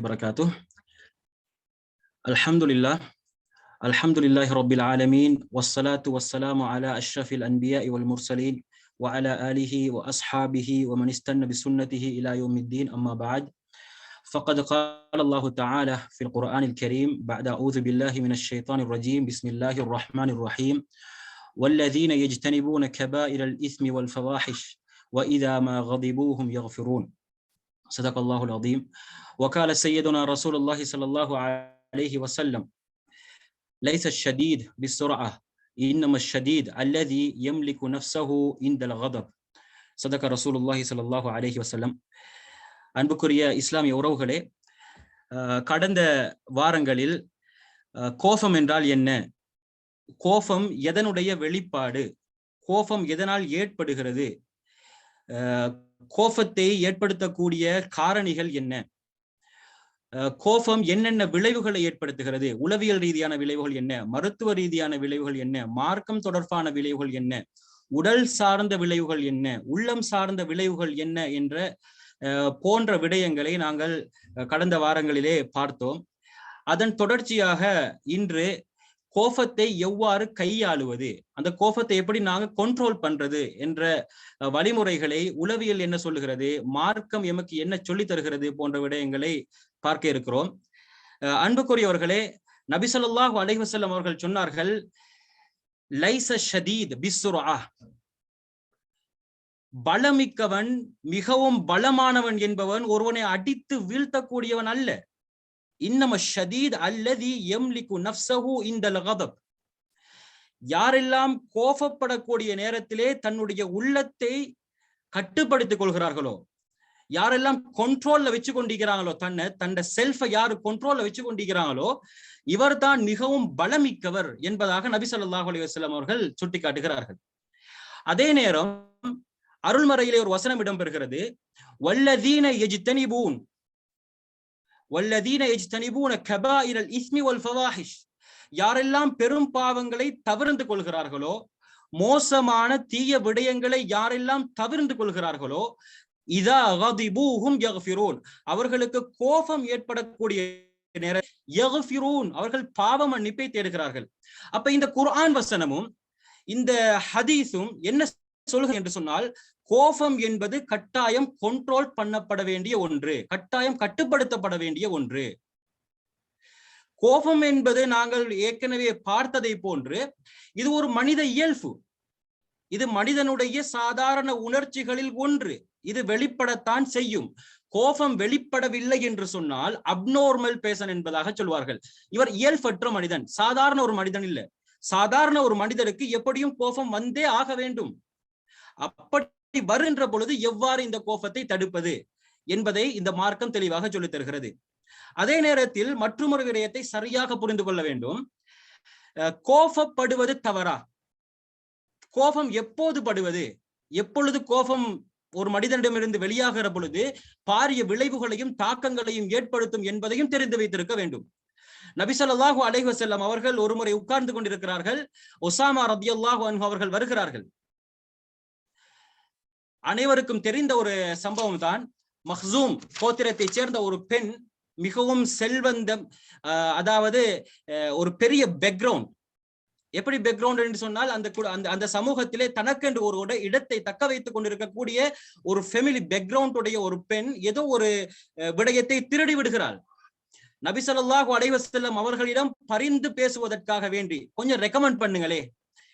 وبركاته. الحمد لله الحمد لله رب العالمين والصلاة والسلام على أشرف الأنبياء والمرسلين وعلى آله وأصحابه ومن استنى بسنته إلى يوم الدين أما بعد. فقد قال الله تعالى في القرآن الكريم بعد أعوذ بالله من الشيطان الرجيم بسم الله الرحمن الرحيم والذين يجتنبون كبائر الإثم والفواحش وإذا ما غضبوا هم يغفرون. صدق الله العظيم وقال سيدنا رسول الله صلى الله عليه وسلم ليس الشديد بالسرعة إنما الشديد الذي يملك نفسه عند الغضب صدق رسول الله صلى الله عليه وسلم அன்புக்குரிய இஸ்லாமிய உறவுகளே கடந்த வாரங்களில் கோபம் என்றால் என்ன கோபம் எதனுடைய வெளிப்பாடு கோபம் எதனால் ஏற்படுகிறது கோபத்தை ஏற்படுத்தக்கூடிய காரணிகள் என்ன? கோபம் என்னென்ன விளைவுகளை ஏற்படுத்துகிறது? உளவியல் ரீதியான விளைவுகள் என்ன? மருத்துவ ரீதியான விளைவுகள் என்ன? மார்க்கம் தொடர்பான விளைவுகள் என்ன? உடல் சார்ந்த விளைவுகள் என்ன? உள்ளம் சார்ந்த விளைவுகள் என்ன? என்ற போன்ற விடயங்களை நாங்கள் கடந்த வாரங்களிலே பார்த்தோம். அதன் தொடர்ச்சியாக இன்று கோபத்தை எவ்வாறு கையாளுவது? அந்த கோபத்தை எப்படி நாங்க கண்ட்ரோல் பண்றது? என்ற வழிமுறைகளை உளவியல் என்ன சொல்லுகிறது? மார்க்கம் எமக்கு என்ன சொல்லி தருகிறது? போன்ற விடயங்களை பார்க்க இருக்கிறோம். அன்புக்குரியவர்களே நபிசல்லாஹு அலைவசல்லம் அவர்கள் சொன்னார்கள் லைச ஷதீத் பிஸ்ஸுரா பலமிக்கவன் மிகவும் பலமானவன் என்பவன் ஒருவனை அடித்து வீழ்த்தக்கூடியவன் அல்ல. இன்னம ஷதீத் அல்லதி எம்லிக்கு நப்சஹு இந்தல் கதப். யாரெல்லாம் கோபப்படக்கூடிய நேரத்திலே தன்னுடைய உள்ளத்தை கட்டுப்படுத்திக் கொள்கிறார்களோ யாரெல்லாம் கொண்ட்ரோல்ல வச்சு கொண்டிருக்கிறாங்களோ தன்னை தன்னை செல்ஃபை யாரு கொண்ட்ரோல்ல வச்சு கொண்டிருக்கிறாங்களோ இவர் தான் மிகவும் பலமிக்கவர் என்பதாக நபி சொல்லாஹ் அலிவசல்லாம் அவர்கள் சுட்டிக்காட்டுகிறார்கள். அதே நேரம் அருள்மறையிலே ஒரு வசனம் இடம்பெறுகிறது. வல்லதீன எஜித்தனிபூன் வல்லதீன எஜ்தனிபூன கபாயிரல் இஸ்மி ஒல் ஃபவாஹிஷ் யாரெல்லாம் பெரும் பாவங்களை தவிர்ந்து கொள்கிறார்களோ மோசமான தீய விடயங்களை யாரெல்லாம் தவிர்ந்து கொள்கிறார்களோ இதா அகதிபூஹும் யஃபிரூன். அவர்களுக்கு கோபம் ஏற்படக்கூடிய நேரம் யக்ஃபிரூன் அவர்கள் பாவ மன்னிப்பை தேடுகிறார்கள். அப்ப இந்த குர்ஆன் வசனமும் இந்த ஹதீஸும் என்ன சொல்லுங்க என்று சொன்னால் கோபம் என்பது கட்டாயம் கொண்ட்ரோல் பண்ணப்பட வேண்டிய ஒன்று கட்டாயம் கட்டுப்படுத்தப்பட வேண்டிய ஒன்று. கோபம் என்பது நாங்கள் ஏற்கனவே பார்த்ததை போன்று இது ஒரு மனித இயல்பு. இது மனிதனுடைய சாதாரண உணர்ச்சிகளில் ஒன்று இது வெளிப்படத்தான் செய்யும். கோபம் வெளிப்படவில்லை என்று சொன்னால் அப்னோர்மல் பேசன் என்பதாக சொல்வார்கள். இவர் இயல்பற்ற மனிதன் சாதாரண ஒரு மனிதன் இல்ல. சாதாரண ஒரு மனிதனுக்கு எப்படியும் கோபம் வந்தே ஆக வேண்டும். அப்படி வருகின்ற பொழுது எவ்வாறு இந்த கோபத்தை தடுப்பது என்பதை இந்த மார்க்கம் தெளிவாக சொல்லித் தருகிறது. அதே நேரத்தில் மற்றொரு விடயத்தை சரியாக புரிந்து கொள்ள வேண்டும். கோபப்படுவது தவறா? கோபம் எப்போது படுவது? எப்பொழுது கோபம் ஒரு மனிதனிடமிருந்து வெளியாகிற பொழுது பாரிய விளைவுகளையும் தாக்கங்களையும் ஏற்படுத்தும் என்பதையும் தெரிந்து வைத்திருக்க வேண்டும். நபிசல்லாஹு அலைஹு செல்லம் அவர்கள் ஒருமுறை உட்கார்ந்து கொண்டிருக்கிறார்கள். ஒசாமா ரத்தியல்லாஹு அல்லாஹு அவர்கள் வருகிறார்கள். அனைவருக்கும் தெரிந்த ஒரு சம்பவம் தான் மஹ்சூம் கோத்திரத்தை சேர்ந்த ஒரு பெண் மிகவும் செல்வந்தம் அதாவது ஒரு பெரிய பேக்ரவுண்ட் எப்படி பேக்ரவுண்ட் என்று சொன்னால் அந்த அந்த அந்த சமூகத்திலே தனக்கென்று ஒரு இடத்தை தக்க வைத்துக் கொண்டிருக்கக்கூடிய ஒரு ஃபெமிலி பேக்ரவுண்டுடைய ஒரு பெண் ஏதோ ஒரு விடயத்தை திருடி விடுகிறாள். நபிசல்லாஹு அலைவசல்லம் அவர்களிடம் பரிந்து பேசுவதற்காக வேண்டி கொஞ்சம் ரெக்கமெண்ட் பண்ணுங்களே.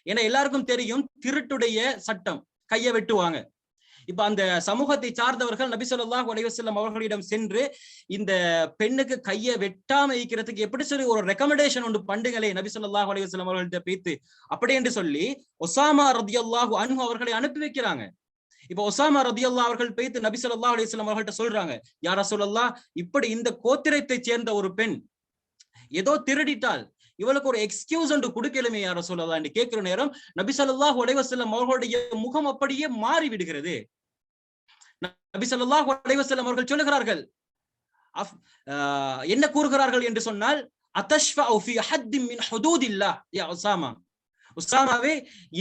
ஏன்னா எல்லாருக்கும் தெரியும் திருட்டுடைய சட்டம். கையை வெட்டுவாங்க. இப்ப அந்த சமூகத்தை சார்ந்தவர்கள் நபி சொல்லாஹ் உடையவசல்லம் அவர்களிடம் சென்று இந்த பெண்ணுக்கு கையை வெட்டாம இருக்கிறதுக்கு எப்படி சொல்லி ஒரு ரெக்கமெண்டேஷன் ஒன்று பண்டுகளை நபி சொல்லாஹ் உடையவசல்லம் அவர்கள்ட்ட பேத்து? அப்படி என்று சொல்லி ஒசாமா ரதி அல்லாஹு அன்பு அவர்களை அனுப்பி வைக்கிறாங்க. இப்ப ஒசாமா ரதி அல்லா அவர்கள் பேத்து நபி சொல்லா அலிஸ்லாம் அவர்கள்ட்ட சொல்றாங்க யாரா சொல்லல்லா இப்படி இந்த கோத்திரத்தை சேர்ந்த ஒரு பெண் ஏதோ திருடிட்டால் இவளுக்கு ஒரு எக்ஸ்கியூஸ் என்று கொடுக்கலுமே யார சொல்லலாம் என்று கேட்கிற நேரம் நபி சொல்லாஹ் உடைவசல்லம் அவர்களுடைய முகம் அப்படியே மாறி விடுகிறது நபி சொல்லாஹ் அலைவசல்லம் அவர்கள் சொல்லுகிறார்கள். என்ன கூறுகிறார்கள் என்று சொன்னால் உசாமாவே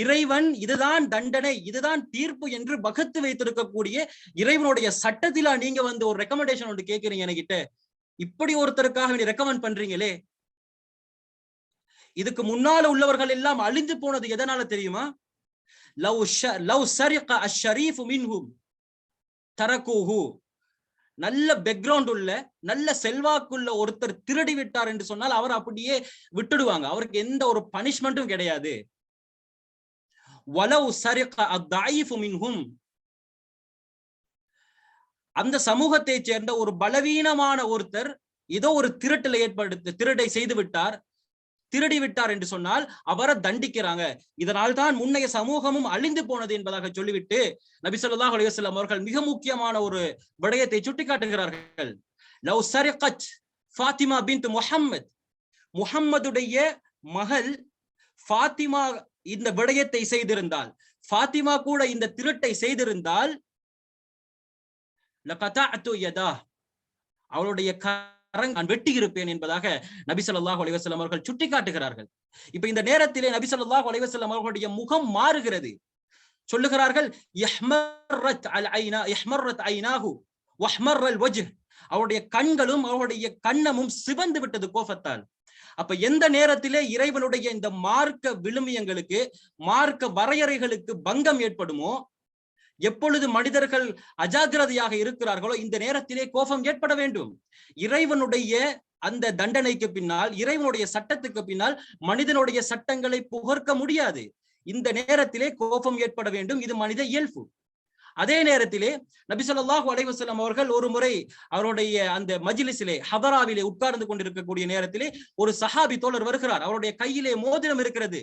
இறைவன் இதுதான் தண்டனை இதுதான் தீர்ப்பு என்று பகத்து வைத்திருக்கக்கூடிய இறைவனுடைய சட்டத்திலா நீங்க வந்து ஒரு ரெக்கமெண்டேஷன் ஒன்று கேட்கிறீங்க என்கிட்ட. இப்படி ஒருத்தருக்காக நீ ரெக்கமெண்ட் பண்றீங்களே? இதுக்கு முன்னால உள்ளவர்கள் எல்லாம் அழிந்து போனது எதனால தெரியுமா? லவ் லவ் சரிக அஷரீஃபு மின்ஹும். தரகூஹு. நல்ல பேக்ரவுண்ட் உள்ள நல்ல செல்வாக்குள்ள ஒருத்தர் திருடி விட்டார் என்று சொன்னால் அவர் அப்படியே விட்டுடுவாங்க. அவருக்கு எந்த ஒரு பனிஷ்மெண்ட்டும் கிடையாது. வலவு சரிக அத்தாயிஃபு மின்ஹும். அந்த சமூகத்தை சேர்ந்த ஒரு பலவீனமான ஒருத்தர் ஏதோ ஒரு திருட்டில் ஏற்படுத்த திருடை செய்து விட்டார். திருடி விட்டார் என்று சொன்னால் அவரை தண்டிக்கிறாங்க. இதனால் தான் முன்னைய சமூகமும் அழிந்து போனது என்பதாக சொல்லிவிட்டு நபி ஸல்லல்லாஹு அலைஹி அவர்கள் மிக முக்கியமான ஒரு விடயத்தை சுட்டிக்காட்டுகிறார்கள். லவ் சரிகச் ஃபாத்திமா பின்த் முஹம்மத். முஹம்மதுடைய மகள் ஃபாத்திமா இந்த விடயத்தை செய்திருந்தால் ஃபாத்திமா கூட இந்த திருட்டை செய்திருந்தால் அவளுடைய கரங் நான் வெட்டி இருப்பேன் என்பதாக நபி ஸல்லல்லாஹு அவர்கள் சுட்டிக்காட்டுகிறார்கள். இப்ப இந்த நேரத்திலே நபி ஸல்லல்லாஹு அவர்களுடைய முகம் மாறுகிறது. சொல்லுகிறார்கள் அவருடைய கண்களும் அவருடைய கண்ணமும் சிவந்து விட்டது கோபத்தால். அப்ப எந்த நேரத்திலே இறைவனுடைய இந்த மார்க்க விழுமியங்களுக்கு மார்க்க வரையறைகளுக்கு பங்கம் ஏற்படுமோ எப்பொழுது மனிதர்கள் அஜாக்கிரதையாக இருக்கிறார்களோ இந்த நேரத்திலே கோபம் ஏற்பட வேண்டும். இறைவனுடைய அந்த தண்டனைக்கு பின்னால் இறைவனுடைய சட்டத்துக்கு பின்னால் மனிதனுடைய சட்டங்களை புகர்க்க முடியாது. இந்த நேரத்திலே கோபம் ஏற்பட வேண்டும். இது மனித இயல்பு. அதே நேரத்திலே நபிசல்லாஹு அலைவசலம் அவர்கள் ஒரு முறை அவருடைய அந்த மஜிலிசிலே ஹதராவிலே உட்கார்ந்து கொண்டிருக்கக்கூடிய நேரத்திலே ஒரு சஹாபி தோழர் வருகிறார். அவருடைய கையிலே மோதிரம் இருக்கிறது.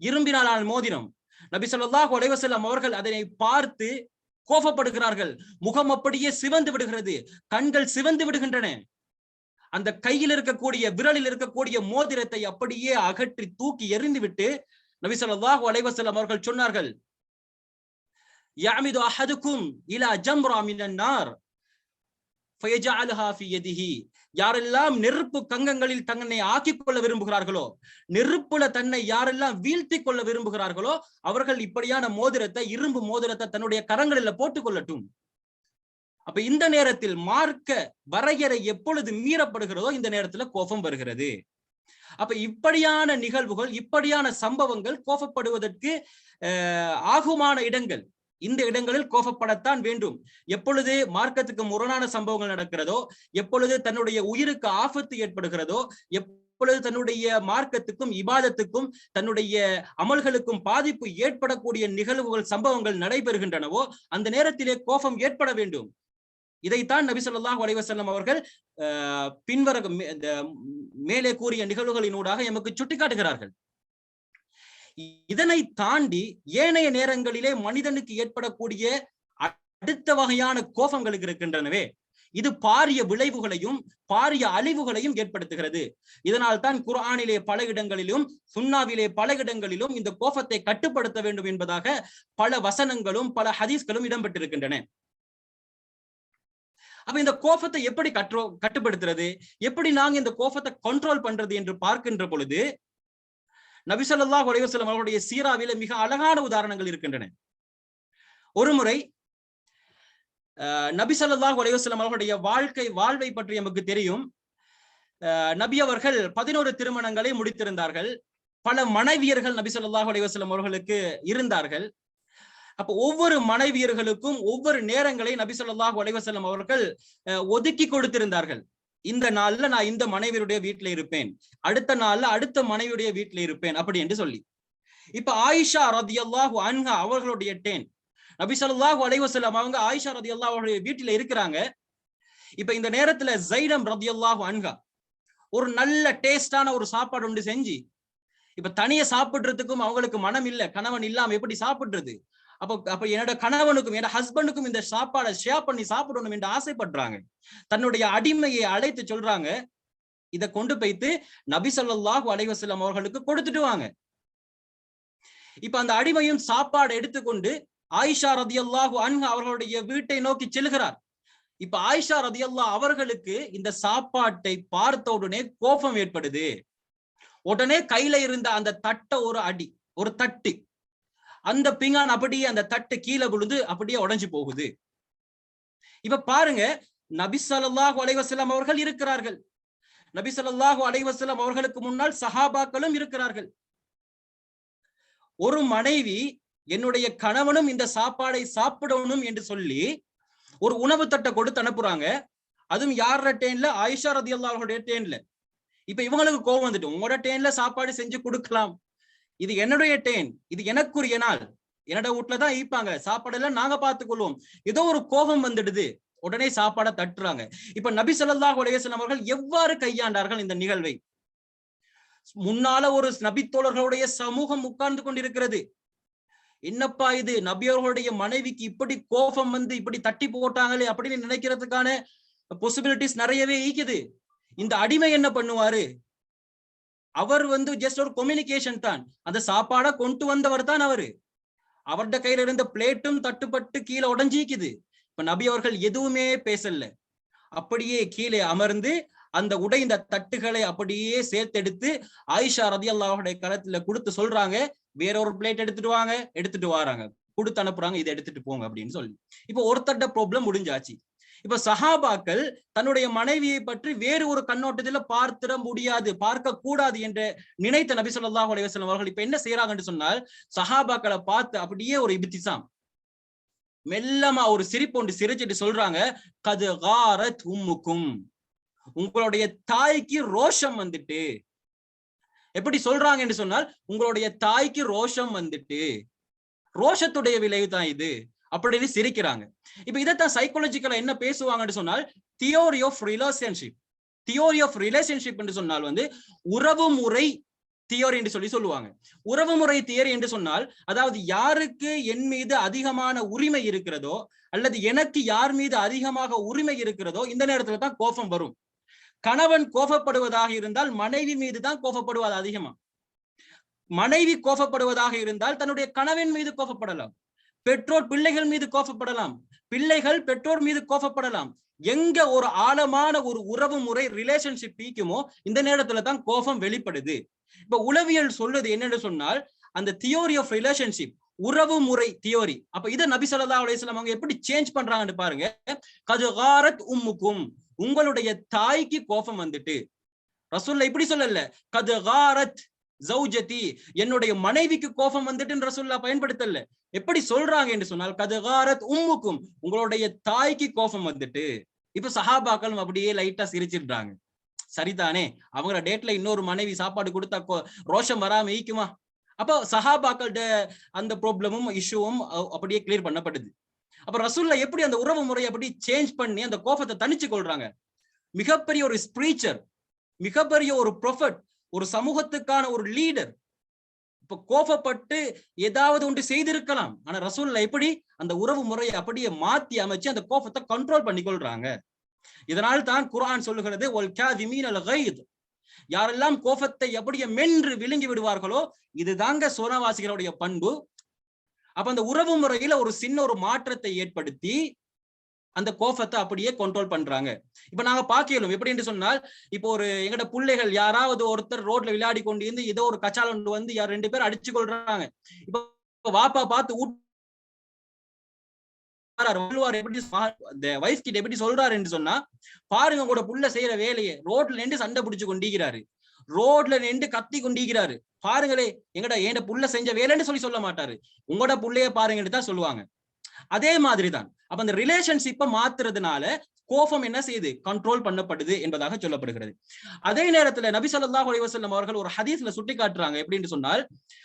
இரும்பினாலான மோதிரம். நபி சொல்லாஹ் உடைவசல்லம் அவர்கள் அதனை பார்த்து கோபப்படுகிறார்கள். முகம் அப்படியே சிவந்து விடுகிறது. கண்கள் சிவந்து விடுகின்றன. அந்த கையில் இருக்கக்கூடிய விரலில் இருக்கக்கூடிய மோதிரத்தை அப்படியே அகற்றி தூக்கி எறிந்து விட்டு நபி ஸல்லல்லாஹு அலைஹி அவர்கள் சொன்னார்கள் யாமிது அஹதுக்கும் இலா ஜம்ரா மினன் நார் ஃபி யதிஹி. யாரெல்லாம் நெருப்பு கங்கங்களில் தன்னை ஆக்கிக் கொள்ள விரும்புகிறார்களோ நெருப்புல தன்னை யாரெல்லாம் வீழ்த்தி கொள்ள விரும்புகிறார்களோ அவர்கள் இப்படியான மோதிரத்தை இரும்பு மோதிரத்தை தன்னுடைய கரங்களில் போட்டுக் கொள்ளட்டும். அப்ப இந்த நேரத்தில் மார்க்க வரையறை எப்பொழுது மீறப்படுகிறதோ இந்த நேரத்துல கோபம் வருகிறது. அப்ப இப்படியான நிகழ்வுகள் இப்படியான சம்பவங்கள் கோபப்படுவதற்கு ஆகுமான இடங்கள் இந்த இடங்களில் கோபப்படத்தான் வேண்டும். எப்பொழுது மார்க்கத்துக்கு முரணான சம்பவங்கள் நடக்கிறதோ எப்பொழுது தன்னுடைய உயிருக்கு ஆபத்து ஏற்படுகிறதோ எப்பொழுது தன்னுடைய மார்க்கத்துக்கும் இபாதத்துக்கும் தன்னுடைய அமல்களுக்கும் பாதிப்பு ஏற்படக்கூடிய நிகழ்வுகள் சம்பவங்கள் நடைபெறுகின்றனவோ அந்த நேரத்திலே கோபம் ஏற்பட வேண்டும். இதைத்தான் நபி ஸல்லல்லாஹு அலைஹி அவர்கள் பின்வர மேலே கூறிய நிகழ்வுகளினூடாக எமக்கு சுட்டிக்காட்டுகிறார்கள். இதனை தாண்டி ஏனைய நேரங்களிலே மனிதனுக்கு ஏற்படக்கூடிய அடுத்த வகையான கோபங்களுக்கு இருக்கின்றனவே. இது பாரிய விளைவுகளையும் பாரிய அழிவுகளையும் ஏற்படுத்துகிறது. இதனால் தான் குரானிலே பல இடங்களிலும் சுண்ணாவிலே பல இடங்களிலும் இந்த கோபத்தை கட்டுப்படுத்த வேண்டும் என்பதாக பல வசனங்களும் பல ஹதீஸ்களும் இடம்பெற்றிருக்கின்றன. அப்ப இந்த கோபத்தை எப்படி கற்றோ கட்டுப்படுத்துறது? எப்படி நாங்க இந்த கோபத்தை கண்ட்ரோல் பண்றது என்று பார்க்கின்ற பொழுது நபிசல்லாஹ் உலகம் அவருடைய சீராவில மிக அழகான உதாரணங்கள் இருக்கின்றன. ஒரு முறை நபி சல்லாஹ் உலகம் அவர்களுடைய வாழ்க்கை வாழ்வை பற்றி நமக்கு தெரியும். நபி அவர்கள் பதினோரு திருமணங்களை முடித்திருந்தார்கள். பல மனைவியர்கள் நபி சொல்லாஹ் அவர்களுக்கு இருந்தார்கள். அப்போ ஒவ்வொரு மனைவியர்களுக்கும் ஒவ்வொரு நேரங்களை நபி சொல்லாஹு அலைவசல்லம் அவர்கள் ஒதுக்கி கொடுத்திருந்தார்கள். இந்த நாள்ல நான் இந்த மனைவியுடைய வீட்டுல இருப்பேன். அடுத்த நாள்ல அடுத்த மனைவியுடைய வீட்டுல இருப்பேன். அப்படி என்று சொல்லி. இப்ப ஆயிஷா ரதி அல்லாஹு அன்ஹா அவர்களுடைய டேன். நபி சொல்லாஹு அலைவசல்லாம் அவங்க ஆயிஷா ரதி அல்லா அவருடைய வீட்டுல இருக்கிறாங்க. இப்ப இந்த நேரத்துல ஜைடம் ரதி அல்லாஹு அன்ஹா ஒரு நல்ல டேஸ்டான ஒரு சாப்பாடு ஒன்று செஞ்சு இப்ப தனிய சாப்பிடுறதுக்கும் அவங்களுக்கு மனம் இல்ல கணவன் இல்லாம எப்படி சாப்பிடுறது? அப்ப அப்ப என்னோட கணவனுக்கும் என்னோட ஹஸ்பண்டுக்கும் இந்த சாப்பாடை ஷேர் பண்ணி சாப்பிடணும் என்று ஆசைப்படுறாங்க. தன்னுடைய அடிமையை அழைத்து சொல்றாங்க. இதை கொண்டு போய்த்து நபி சொல்லாஹு அலைவசல்லம் அவர்களுக்கு கொடுத்துட்டு வாங்க. இப்ப அந்த அடிமையும் சாப்பாடு எடுத்துக்கொண்டு ஆயிஷா ரதி அல்லாஹு அன்ஹு அவர்களுடைய வீட்டை நோக்கி செல்கிறார். இப்ப ஆயிஷா ரதி அல்லா அவர்களுக்கு இந்த சாப்பாட்டை பார்த்த உடனே கோபம் ஏற்படுது. உடனே கையில இருந்த அந்த தட்டை ஒரு அடி ஒரு தட்டு அந்த பிங்கான் அப்படியே அந்த தட்டு கீழே விழுந்து அப்படியே உடைஞ்சு போகுது. இப்ப பாருங்க நபி ஸல்லல்லாஹு அவர்கள் இருக்கிறார்கள். நபி ஸல்லல்லாஹு அவர்களுக்கு முன்னால் சஹாபாக்களும் இருக்கிறார்கள். ஒரு மனைவி என்னுடைய கணவனும் இந்த சாப்பாடை சாப்பிடணும் என்று சொல்லி ஒரு உணவு தட்டை கொடுத்து அனுப்புறாங்க. அதுவும் யாரோட டேன்ல ஆயிஷா ரதி அவர்களுடைய டேன்ல இப்ப இவங்களுக்கு கோவம் வந்துட்டு உங்களோட டேன்ல சாப்பாடு செஞ்சு கொடுக்கலாம். இது என்னுடைய டேன் இது எனக்குரிய நாள். என்னோட வீட்டுல தான் ஈப்பாங்க சாப்பாடெல்லாம் நாங்க பார்த்துக்கொள்வோம். ஏதோ ஒரு கோபம் வந்துடுது. உடனே சாப்பாடை தட்டுறாங்க. இப்ப நபி ஸல்லல்லாஹு அலைஹி அவர்கள் எவ்வாறு கையாண்டார்கள் இந்த நிகழ்வை? முன்னால ஒரு நபித்தோழர்களுடைய சமூகம் உட்கார்ந்து கொண்டிருக்கிறது. என்னப்பா இது? நபியர்களுடைய மனைவிக்கு இப்படி கோபம் வந்து இப்படி தட்டி போட்டாங்களே அப்படின்னு நினைக்கிறதுக்கான பாசிபிலிட்டிஸ் நிறையவே ஈக்குது இந்த அடிமை என்ன பண்ணுவாரு? அவர் வந்து ஜஸ்ட் ஒரு கம்யூனிகேஷன் தான். அந்த சாப்பாடை கொண்டு வந்தவர் தான் அவரு. அவருடைய கையில இருந்த பிளேட்டும் தட்டுப்பட்டு கீழே உடஞ்சிக்குது. இப்ப நபி அவர்கள் எதுவுமே பேசல. அப்படியே கீழே அமர்ந்து அந்த உடைந்த தட்டுகளை அப்படியே சேர்த்தெடுத்து ஆயிஷா ரதி அல்லாஹுடைய களத்துல கொடுத்து சொல்றாங்க வேற ஒரு பிளேட் எடுத்துட்டு வாங்க எடுத்துட்டு வராங்க. கொடுத்து அனுப்புறாங்க இதை எடுத்துட்டு போங்க அப்படின்னு சொல்லி. இப்ப ஒருத்தட்ட ப்ராப்ளம் முடிஞ்சாச்சு. இப்ப சஹாபாக்கள் தன்னுடைய மனைவியை பற்றி வேறு ஒரு கண்ணோட்டத்துல பார்த்திட முடியாது பார்க்க கூடாது என்று நினைத்த நபி ஸல்லல்லாஹு அலைஹி அவர்கள் இப்ப என்ன செய்யறாங்கன்னு சொன்னால் சஹாபாக்களை பார்த்து அப்படியே ஒரு இபித்திசாம் மெல்லமா ஒரு சிரிப்பு ஒன்று சிரிச்சிட்டு சொல்றாங்க கது காரத் உம்முக்கும். உங்களுடைய தாய்க்கு ரோஷம் வந்துட்டு. எப்படி சொல்றாங்க என்று சொன்னால் உங்களுடைய தாய்க்கு ரோஷம் வந்துட்டு. ரோஷத்துடைய விளைவு தான் இது. அப்படின்னு சிரிக்கிறாங்க. இப்ப இதைத்தான் சைக்காலஜிக்கலா என்ன பேசுவாங்கன்னு சொன்னால் theory of relationship theory of relationship என்று சொன்னால் வந்து உறவு முறை தியோரி என்று சொல்லி சொல்லுவாங்க. உறவு முறை தியரி என்று சொன்னால் அதாவது யாருக்கு என் மீது அதிகமான உரிமை இருக்கிறதோ அல்லது எனக்கு யார் மீது அதிகமாக உரிமை இருக்கிறதோ இந்த நேரத்துல தான் கோபம் வரும். கணவன் கோபப்படுவதாக இருந்தால் மனைவி மீது தான் கோபப்படுவது அதிகமா. மனைவி கோபப்படுவதாக இருந்தால் தன்னுடைய கணவன் மீது கோபப்படலாம். பெற்றோர் பிள்ளைகள் மீது கோபப்படலாம். பிள்ளைகள் பெற்றோர் மீது கோபப்படலாம். எங்க ஒரு ஆழமான ஒரு உறவு முறை ரிலேஷன்ஷிப் பீக்குமோ இந்த நேரத்துல தான் கோபம் வெளிப்படுது. இப்ப உளவியல் சொல்றது என்னன்னு சொன்னால் அந்த தியோரி ஆஃப் ரிலேஷன்ஷிப் உறவு முறை தியோரி அப்ப இதை நபி சொல்லா அலையம் அவங்க எப்படி சேஞ்ச் பண்றாங்கன்னு பாருங்க. கதுகாரத் உம்முக்கும் உங்களுடைய தாய்க்கு கோபம் வந்துட்டு. ரசூல்ல இப்படி சொல்லல. கதுகாரத் ஜௌஜதி என்னுடைய மனைவிக்கு கோபம் வந்துட்டு ரசுல்லா பயன்படுத்தல. எப்படி சொல்றாங்க என்று சொன்னால் கதுகாரத் உம்முக்கும் உங்களுடைய தாய்க்கு கோபம் வந்துட்டு இப்ப சஹாபாக்களும் அப்படியே லைட்டா சிரிச்சிடுறாங்க. சரிதானே? அவங்கள டேட்ல இன்னொரு மனைவி சாப்பாடு கொடுத்தா ரோஷம் வராம ஈக்குமா அப்போ சஹாபாக்கள்ட அந்த ப்ராப்ளமும் இஷ்யூவும் அப்படியே கிளியர் பண்ணப்படுது. அப்ப ரசூல்ல எப்படி அந்த உறவு முறையை அப்படி சேஞ்ச் பண்ணி அந்த கோபத்தை தனிச்சு கொள்றாங்க? மிகப்பெரிய ஒரு ஸ்பிரீச்சர் மிகப்பெரிய ஒரு ப்ரொஃபட் ஒரு சமூகத்துக்கான ஒரு லீடர் இப்ப கோபப்பட்டு ஏதாவது ஒன்று செய்திருக்கலாம். ஆனா ரசூல்ல எப்படி அந்த உறவு முறையை அப்படியே மாத்தி அமைச்சு அந்த கோபத்தை கண்ட்ரோல் பண்ணி கொள்றாங்க. இதனால் தான் குரான் சொல்லுகிறது யாரெல்லாம் கோபத்தை எப்படியே மென்று விழுங்கி விடுவார்களோ இதுதாங்க சோனவாசிகளுடைய பண்பு. அப்ப அந்த உறவு முறையில ஒரு சின்ன ஒரு மாற்றத்தை ஏற்படுத்தி அந்த கோபத்தை அப்படியே கண்ட்ரோல் பண்றாங்க. இப்ப நாங்க பாக்கலாம் எப்படி என்று சொன்னால் இப்போ ஒரு எங்கட பிள்ளைகள் யாராவது ஒருத்தர் ரோட்ல விளையாடி கொண்டு இருந்து ஏதோ ஒரு கச்சால் ஒன்று வந்து யார் ரெண்டு பேர் அடிச்சு கொள்றாங்க. இப்ப வாப்பா பார்த்து எப்படி இந்த வைஃப் கிட்ட எப்படி சொல்றாரு என்று சொன்னா பாருங்க கூட புள்ள செய்யற வேலையை ரோட்ல நின்று சண்டை பிடிச்சு கொண்டிருக்கிறாரு. ரோட்ல நின்று கத்தி கொண்டிருக்கிறாரு. பாருங்களே எங்கடா ஏண்ட புள்ள செஞ்ச வேலைன்னு சொல்லி சொல்ல மாட்டாரு. உங்களோட புள்ளைய பாருங்கன்னு தான் சொல்லுவாங்க. அதே மாதிரிதான். அப்ப அந்த ரிலேஷன்ஷிப்பை மாத்துறதுனால கோபம் என்ன செய்யுது? கண்ட்ரோல் பண்ணப்படுது என்பதாக சொல்லப்படுகிறது. அதே நேரத்துல நபி ஸல்லல்லாஹு அலைஹி அவர்கள் ஒரு ஹதீஸ்ல சுட்டி காட்டுறாங்க எப்படின்னு சொன்னால்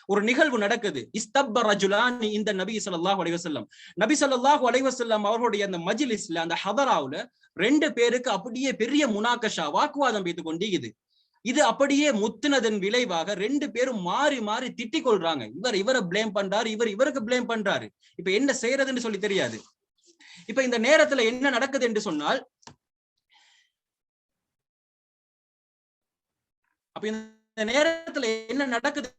ஒரு நிகழ்வு நடக்குது. இஸ்தப்ப ரஜுலானி இந்த நபி ஸல்லல்லாஹு அலைஹி நபி ஸல்லல்லாஹு அலைஹி அவர்களுடைய அந்த மஜ்லிஸ்ல அந்த ஹதராவுல ரெண்டு பேருக்கு அப்படியே பெரிய முனாக்கஷா வாக்குவாதம் பேத்து கொண்டிருக்குது. இது அப்படியே முத்துனதன் விளைவாக ரெண்டு பேரும் மாறி மாறி திட்டிக் கொள்றாங்க இவர் இவரை பிளேம் பண்றாரு இவர் இவருக்கு பிளேம் பண்றாரு. இப்ப என்ன செய்யறதுன்னு சொல்லி தெரியாது. இப்ப இந்த நேரத்துல என்ன நடக்குது என்று சொன்னால் அப்ப இந்த நேரத்துல என்ன நடக்குது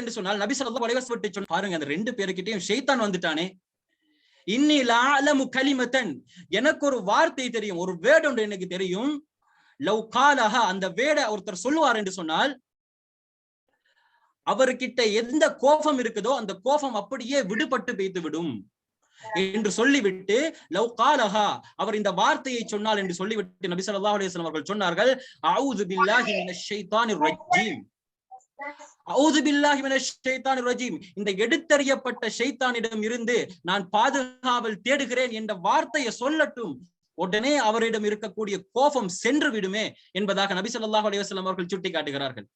என்று சொன்னால் நபி சொல்லா அலைஹி வஸல்லம் சொன்ன பாருங்க அந்த ரெண்டு பேருக்கிட்டையும் ஷெய்தான் வந்துட்டானே. இன்னி கலிமத்தன். எனக்கு ஒரு வார்த்தை தெரியும் ஒரு வேர்டு ஒன்று எனக்கு தெரியும். லவ் காலாக அந்த வேட ஒருத்தர் சொல்லுவார் என்று சொன்னால் அவர்கிட்ட எந்த கோபம் இருக்குதோ அந்த கோபம் அப்படியே விடுபட்டு பெய்து விடும் என்று சொல்லிவிட்டு லவ் காலஹா அவர் இந்த வார்த்தையை சொன்னால் என்று சொல்லிவிட்டு நபி சல்லா அலிஸ்லாம் அவர்கள் சொன்னார்கள் அவுது பில்லாஹி மினஷ் ஷைத்தானிர் ரஜீம். அஊது பில்லாஹி மினஷ் ஷைத்தானிர் ரஜீம். இந்த எடுத்தறியப்பட்ட ஷைத்தானிடம் இருந்து நான் பாதுகாவல் தேடுகிறேன் என்ற வார்த்தையை சொல்லட்டும் உடனே அவரிடம் இருக்கக்கூடிய கோபம் சென்று விடுமே என்பதாக நபி ஸல்லல்லாஹு அலைஹி அவர்கள் சுட்டி காட்டுகிறார்கள்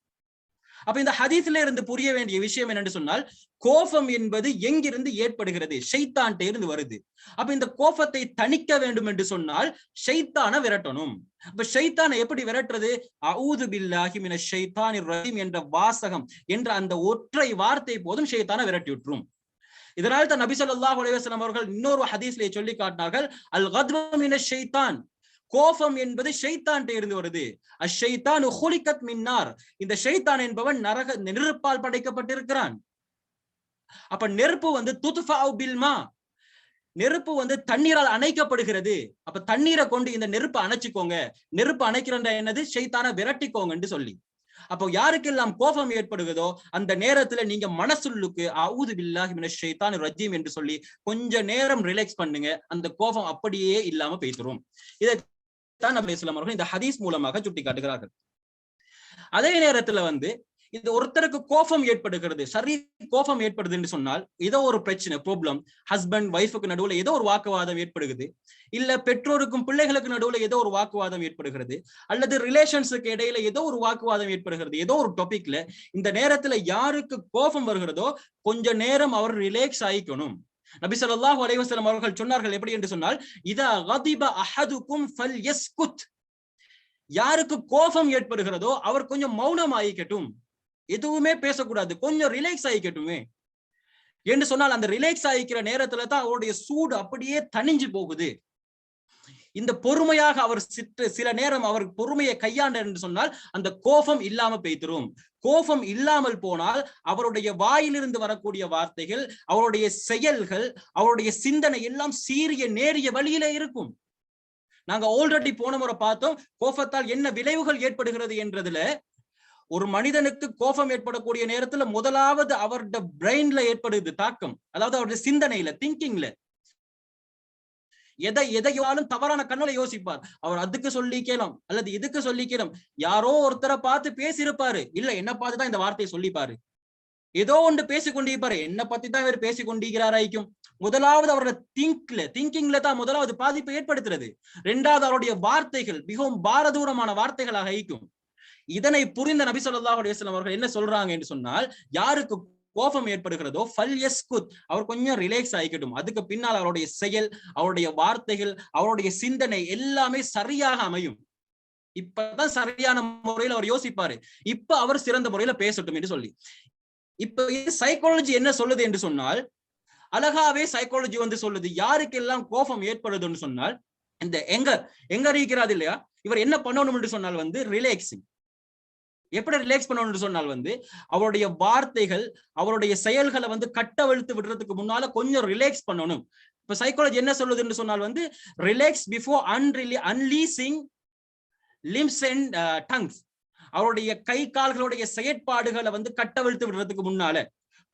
அப்ப இந்த ஹதீஸ்ல இருந்து புரிய வேண்டிய விஷயம் என்னன்னு சொன்னால் கோபம் என்பது எங்கிருந்து ஏற்படுகிறது? ஷைத்தான் இருந்து வருது. அப்ப இந்த கோபத்தை தணிக்க வேண்டும் என்று சொன்னால் ஷைத்தான விரட்டணும். அப்ப ஷைத்தானை எப்படி விரட்டுறது? அவுது பில்லாஹி மின ஷைத்தானிர் என்ற வாசகம் என்ற அந்த ஒற்றை வார்த்தை போதும் ஷைத்தான விரட்டி விட்டுரும் இதனால் தான் நபி சொல்லாஹ் அலைஹி அவர்கள் இன்னொரு ஹதீஸ்ல சொல்லி காட்டினார்கள் அல் கோபம் என்பது ஷைத்தான் இருந்து வருது. அஷைத்தான் ஹுலிகத் மின்னார் இந்த ஷைத்தான் என்பவன் நரக நெருப்பால் படைக்கப்பட்டிருக்கிறான். அப்ப நெருப்பு வந்து துத்ஃபா பில்மா நெருப்பு வந்து தண்ணீரால் அணைக்கப்படுகிறது. அப்ப தண்ணீரை கொண்டு இந்த நெருப்பு அணைச்சுக்கோங்க. நெருப்பு அணைக்கிறன்ற என்னது? ஷைத்தான விரட்டிக்கோங்கன்னு சொல்லி. அப்போ யாருக்கெல்லாம் கோபம் ஏற்படுகிறதோ அந்த நேரத்துல நீங்க மனசுள்ளுக்கு அவுது பில்லாஹி மினஷ் ஷைத்தான் ரஜீம் என்று சொல்லி கொஞ்ச நேரம் ரிலாக்ஸ் பண்ணுங்க. அந்த கோபம் அப்படியே இல்லாம பேசுறோம் இதை தான் நபி இஸ்லாம் அவர்கள் இந்த ஹதீஸ் மூலமாக சுட்டி காட்டுகிறார்கள் அதே நேரத்துல வந்து இந்த ஒருத்தருக்கு கோபம் ஏற்படுகிறது சரி கோபம் ஏற்படுது என்று சொன்னால் ஏதோ ஒரு பிரச்சனை ப்ராப்ளம் ஹஸ்பண்ட் ஒய்ஃபுக்கு நடுவுல ஏதோ ஒரு வாக்குவாதம் ஏற்படுகிறது இல்ல பெற்றோருக்கும் பிள்ளைகளுக்கு நடுவுல ஏதோ ஒரு வாக்குவாதம் ஏற்படுகிறது அல்லது ரிலேஷன்ஸுக்கு இடையில ஏதோ ஒரு வாக்குவாதம் ஏற்படுகிறது ஏதோ ஒரு டாபிக்ல இந்த நேரத்துல யாருக்கு கோபம் வருகிறதோ கொஞ்ச நேரம் அவர் ரிலாக்ஸ் ஆயிக்கணும். நபி ஸல்லல்லாஹு அலைஹி அவர்கள் சொன்னார்கள் எப்படி என்று சொன்னால் இதா கதிப அஹதுக்கும் ஃபல்யஸ்குத். யாருக்கு கோபம் ஏற்படுகிறதோ அவர் கொஞ்சம் மௌனம் ஆயிக்கட்டும் எதுவுமே பேசக்கூடாது. கொஞ்சம் ரிலாக்ஸ் ஆகிக்கட்டுமே என்று சொன்னால் அந்த ரிலாக்ஸ் ஆகிக்கிற நேரத்துல தான் அவருடைய சூடு அப்படியே தணிஞ்சு போகுது. இந்த பொறுமையாக அவர் சிற்று சில நேரம் அவர் பொறுமையை கையாண்டார் என்று சொன்னால் அந்த கோபம் இல்லாம பெய்திரும். கோபம் இல்லாமல் போனால் அவருடைய வாயிலிருந்து வரக்கூடிய வார்த்தைகள் அவருடைய செயல்கள் அவருடைய சிந்தனை எல்லாம் சீரிய நேரிய வழியில இருக்கும். நாங்க ஆல்ரெடி போன முறை பார்த்தோம் கோபத்தால் என்ன விளைவுகள் ஏற்படுகிறது என்றதுல ஒரு மனிதனுக்கு கோபம் ஏற்படக்கூடிய நேரத்துல முதலாவது அவருடைய பிரெயின்ல ஏற்படுது தாக்கம். அதாவது அவருடைய சிந்தனையில திங்கிங்ல எதை எதையாலும் தவறான கண்ணோட யோசிப்பார். அவர் அதுக்கு சொல்லி கேளும் அல்லது இதுக்கு சொல்லி கேளும். யாரோ ஒருத்தரை பார்த்து பேசியிருப்பாரு. இல்ல என்ன பார்த்துதான் இந்த வார்த்தையை சொல்லிப்பாரு. ஏதோ ஒன்று பேசிக்கொண்டிருப்பாரு. என்ன பத்தி தான் இவர் பேசிக் கொண்டிருக்கிறாராய்க்கும் முதலாவது அவரோட திங்க்ல திங்கிங்ல தான் முதலாவது பாதிப்பை ஏற்படுத்துறது. ரெண்டாவது அவருடைய வார்த்தைகள் மிகவும் பாரதூரமான வார்த்தைகளாக ஐக்கும் இதனை புரிந்த நபி ஸல்லல்லாஹு அலைஹி அவர்கள் என்ன சொல்றாங்க என்று சொன்னால் யாருக்கு கோபம் ஏற்படுகிறதோ ஃபல் எஸ் குத் அவர் கொஞ்சம் ரிலாக்ஸ் ஆகிக்கட்டும் அதுக்கு பின்னால் அவருடைய செயல் அவருடைய வார்த்தைகள் அவருடைய சிந்தனை எல்லாமே சரியாக அமையும். இப்பதான் சரியான முறையில் அவர் யோசிப்பாரு. இப்ப அவர் சிறந்த முறையில பேசட்டும் என்று சொல்லி. இப்ப சைக்காலஜி என்ன சொல்லுது என்று சொன்னால் அழகாவே சைக்காலஜி வந்து சொல்லுது யாருக்கெல்லாம் கோபம் ஏற்படுதுன்னு சொன்னால் இந்த எங்கர் எங்கர் இருக்கிறாது இல்லையா? இவர் என்ன பண்ணணும் என்று சொன்னால் வந்து ரிலாக்ஸிங் எப்படி ரிலாக்ஸ் பண்ணணும்னு சொன்னால் வந்து அவருடைய வார்த்தைகள் அவருடைய செயல்களை வந்து கட்டவழுத்து விடுறதுக்கு முன்னால கொஞ்சம் ரிலாக்ஸ் பண்ணணும். இப்ப சைக்காலஜி என்ன சொல்லுதுன்னு சொன்னால் வந்து relax before unreally unleashing limbs and tongues அவருடைய கை கால்களுடைய செயற்பாடுகளை வந்து கட்டவிழ்த்து விடுறதுக்கு முன்னால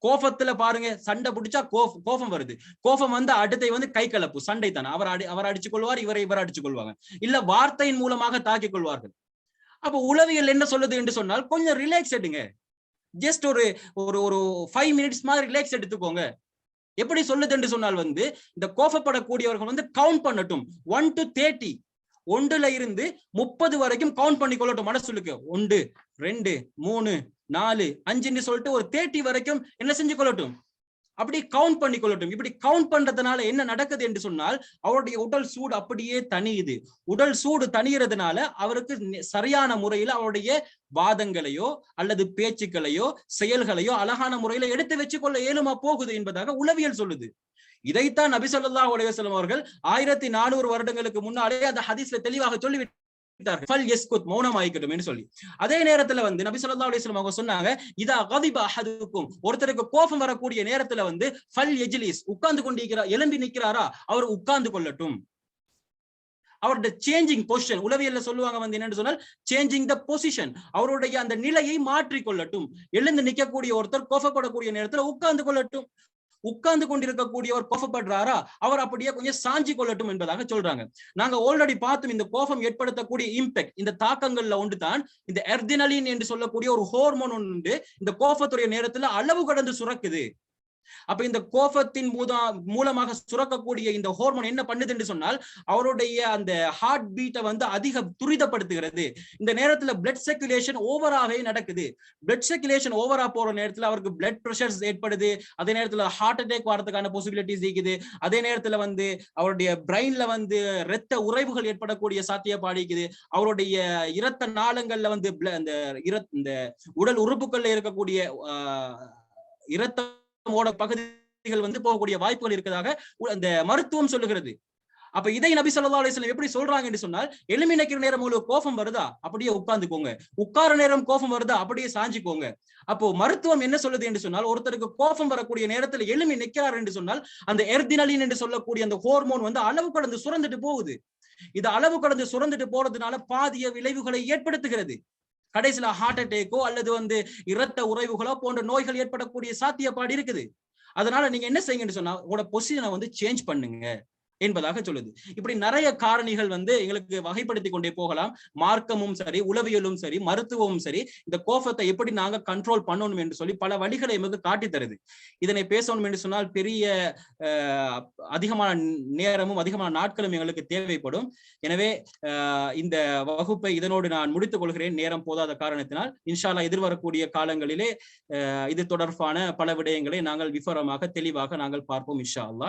கோபத்துல பாருங்க சண்டை பிடிச்சா கோபம் வருது. கோபம் வந்து அடுத்தை வந்து கை கலப்பு சண்டை தானே. அவர் அடி அவர் அடிச்சு கொள்வார் இவரை இவர் அடிச்சு கொள்வாங்க இல்ல வார்த்தையின் மூலமாக தாக்கிக் கொள்வார்கள். அப்ப உளவியல் என்ன சொல்லுது என்று சொன்னால் கொஞ்சம் ரிலாக்ஸ் எடுங்க. ஜஸ்ட் ஒரு ஒரு ஒரு ஃபைவ் மினிட்ஸ் மாதிரி ரிலாக்ஸ் எடுத்துக்கோங்க. எப்படி சொல்லுது என்று சொன்னால் வந்து இந்த கோபப்படக்கூடியவர்கள் வந்து கவுண்ட் பண்ணட்டும். ஒன் டு தேர்ட்டி ஒன்றுல இருந்து முப்பது வரைக்கும் கவுண்ட் பண்ணி கொள்ளட்டும் மனசுலுக்கு. ஒன்று ரெண்டு மூணு நாலு அஞ்சுன்னு சொல்லிட்டு ஒரு தேர்ட்டி வரைக்கும் என்ன செஞ்சு கொள்ளட்டும் அப்படி கவுண்ட் பண்ணி கொள்ளட்டும் இப்படி கவுண்ட் பண்றதுனால என்ன நடக்குது என்று சொன்னால் அவருடைய உடல் சூடு அப்படியே தனியுது உடல் சூடு தனியறதுனால அவருக்கு சரியான முறையில அவருடைய வாதங்களையோ அல்லது பேச்சுக்களையோ செயல்களையோ அழகான முறையில எடுத்து வச்சு கொள்ள இயலுமா போகுது என்பதாக உளவியல் சொல்லுது. இதைத்தான் நபிசல்லா உலகம் அவர்கள் ஆயிரத்தி நானூறு வருடங்களுக்கு முன்னாலே அந்த ஹதீஸ்ல தெளிவாக சொல்லிவிட்டு சொல்லி சொல்லி. அதே நேரத்துல வந்து நபி சொல்லா அலிஸ்லாம் அவங்க சொன்னாங்க இதா அஹதுக்கும். ஒருத்தருக்கு கோபம் வரக்கூடிய நேரத்துல வந்து ஃபல் எஜிலிஸ் உட்கார்ந்து கொண்டிருக்கிறார் எலும்பி நிக்கிறாரா அவர் உட்கார்ந்து கொள்ளட்டும். அவருடைய சேஞ்சிங் பொசிஷன் உளவியல்ல சொல்லுவாங்க வந்து என்னன்னு சொன்னால் சேஞ்சிங் த பொசிஷன் அவருடைய அந்த நிலையை மாற்றி கொள்ளட்டும் எழுந்து நிக்கக்கூடிய ஒருத்தர் கோபப்படக்கூடிய நேரத்துல உட்கார்ந்து கொள்ளட்டும். உட்கார்ந்து கொண்டிருக்கக்கூடியவர் கோபப்படுறாரா? அவர் அப்படியே கொஞ்சம் சாஞ்சி கொள்ளட்டும் என்பதாக சொல்றாங்க. நாங்க ஆல்ரெடி பார்த்தோம் இந்த கோபம் ஏற்படுத்தக்கூடிய இம்பாக்ட் இந்த தாக்கங்கள்ல ஒன்று தான் இந்த எர்தினலின் என்று சொல்லக்கூடிய ஒரு ஹோர்மோன் ஒன்று இந்த கோபத்துடைய நேரத்துல அளவு கடந்து சுரக்குது. அப்ப இந்த கோபத்தின் மூதா மூலமாக சுரக்கக்கூடிய இந்த ஹோர்மோன் என்ன பண்ணுது என்று சொன்னால் அவருடைய அந்த ஹார்ட் பீட்டை வந்து அதிக துரிதப்படுத்துகிறது. இந்த நேரத்துல பிளட் சர்க்குலேஷன் ஓவராகவே நடக்குது. பிளட் சர்க்குலேஷன் ஓவரா போற நேரத்துல அவருக்கு பிளட் ப்ரெஷர்ஸ் ஏற்படுது. அதே நேரத்துல ஹார்ட் அட்டாக் வரதுக்கான பாசிபிலிட்டிஸ் இருக்குது அதே நேரத்துல வந்து அவருடைய பிரெயின்ல வந்து இரத்த உறைவுகள் ஏற்படக்கூடிய சாத்தியப்பாடு இருக்குது அவருடைய இரத்த நாளங்கள்ல வந்து அந்த இந்த உடல் உறுப்புகள்ல இருக்கக்கூடிய ஓட பகுதிகள் வந்து போகக்கூடிய வாய்ப்புகள் இருக்கதாக அந்த மருத்துவம் சொல்லுகிறது. அப்ப இதை நபி சொல்லா அலிஸ்லாம் எப்படி சொல்றாங்க என்று சொன்னால் எலும்பி நினைக்கிற நேரம் உங்களுக்கு கோபம் வருதா? அப்படியே உட்கார்ந்துக்கோங்க. உட்கார நேரம் கோபம் வருதா? அப்படியே சாஞ்சிக்கோங்க. அப்போ மருத்துவம் என்ன சொல்லுது என்று சொன்னால் ஒருத்தருக்கு கோபம் வரக்கூடிய நேரத்துல எலும்பி நிற்கிறார் என்று சொன்னால் அந்த எர்தினலின் என்று சொல்லக்கூடிய அந்த ஹோர்மோன் வந்து அளவு கடந்து சுரந்துட்டு போகுது. இது அளவு கடந்து சுரந்துட்டு போறதுனால பாதிய விளைவுகளை ஏற்படுத்துகிறது. கடைசியில ஹார்ட் அட்டேக்கோ அல்லது வந்து இரத்த உறைவுகளோ போன்ற நோய்கள் ஏற்படக்கூடிய சாத்தியப்பாடு இருக்குது. அதனால நீங்க என்ன செய்யுங்கன்னு சொன்னா உங்களோட பொசிஷனை வந்து சேஞ்ச் பண்ணுங்க. என்பதாக சொல்லுது. இப்படி நிறைய காரணிகள் வந்து எங்களுக்கு வகைப்படுத்தி கொண்டே போகலாம். மார்க்கமும் சரி உளவியலும் சரி மருத்துவமும் சரி இந்த கோபத்தை எப்படி நாங்க கண்ட்ரோல் பண்ணணும் என்று சொல்லி பல வழிகளை எமக்கு காட்டி தருது. இதனை பேசணும் என்று சொன்னால் பெரிய அதிகமான நேரமும் அதிகமான நாட்களும் எங்களுக்கு தேவைப்படும். எனவே இந்த வகுப்பை இதனோடு நான் முடித்துக் கொள்கிறேன். நேரம் போதாத காரணத்தினால் இன்ஷால்லா எதிர்வரக்கூடிய காலங்களிலே இது தொடர்பான பல விடயங்களை நாங்கள் விவரமாக தெளிவாக நாங்கள் பார்ப்போம் இன்ஷா அல்லா